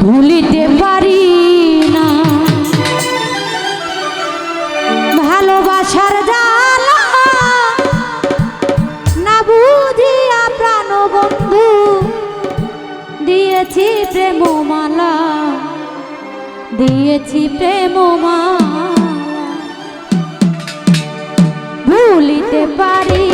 ভুলিতে পারি না। ভালোবাসার জানা না বুঝিয়া প্রাণ বন্ধু দিয়েছি প্রেমমালা, দিয়েছি প্রেমমা ভুলিতে পারি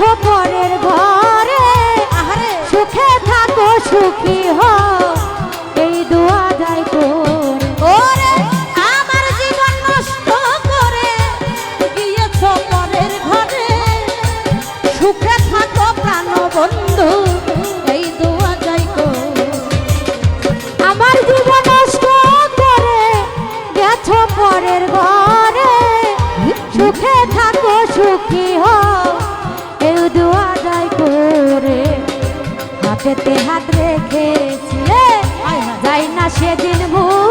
আছো পরের ঘরে সুখে থাকো সুখী হও। এই দোয়া যাই করে করে গিয়েছো পরের ঘরে। সুখে থাকো প্রাণ বন্ধু পেতে হাত রেখেছি। যাই না সেদিন ভুল।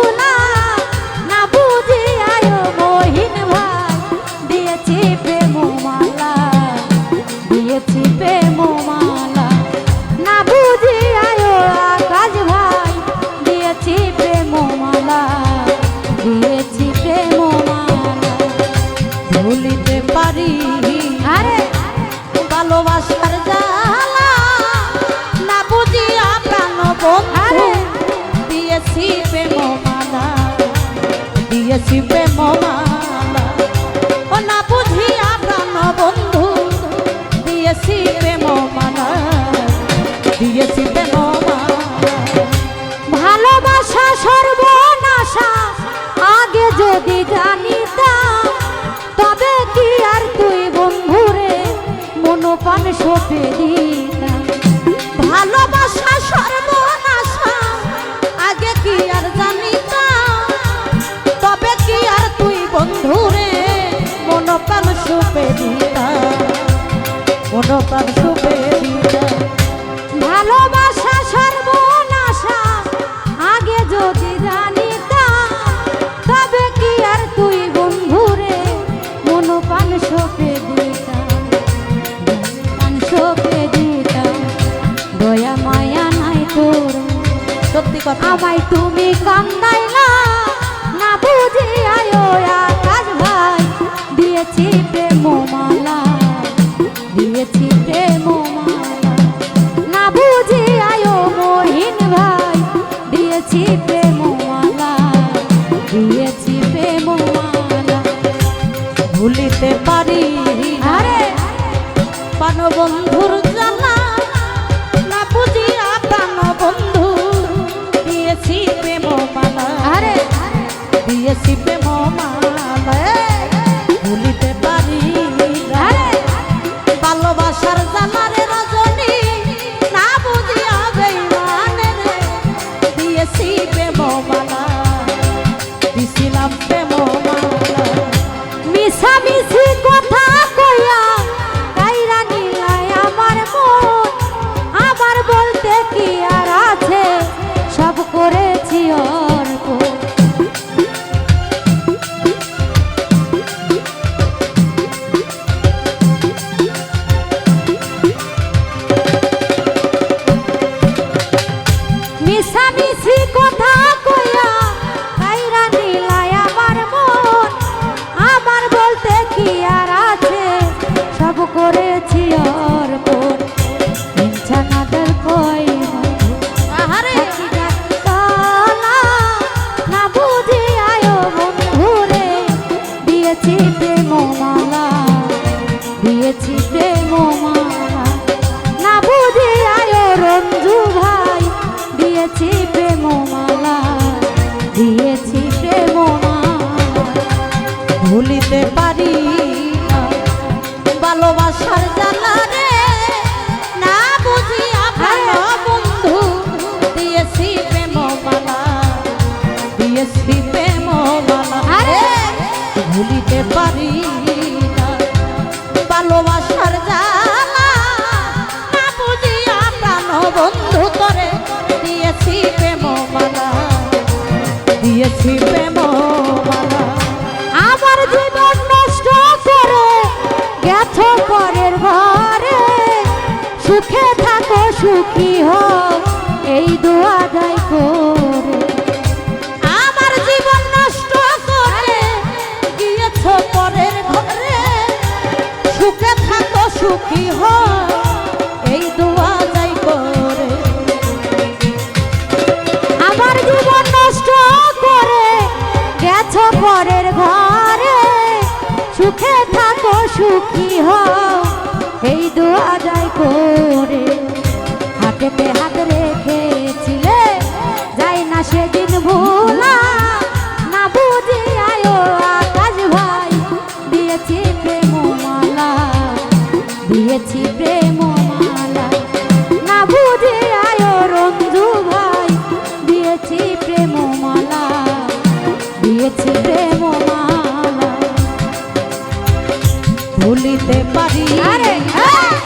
শিবে মমা। বন্ধুর জানা না বুঝিয়া প্রাণ বন্ধু দিয়েছি প্রেম মালা দিয়েছি প্রেম মালা ভুলিতে পারি ভালোবাসার জানা না বুঝিয়া প্রাণ বন্ধু করে দিয়েছি প্রেম মালা। দিয়েছি প্রেম মালা। আমার জীবন নষ্ট করে গেছ পরের ঘরে। সুখে থাকো, সুখী হোক এই দোয়া যাই করে। সুখী হয়, এই দোয়া যাই করে। আমার জীবন নষ্ট করে গেছ পরের ঘরে। সুখে থাকো, সুখী হও, এই দোয়া যাই করে। গেছি প্রেম মালা ভুলিতে পারি আরে হ্যাঁ।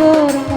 corazón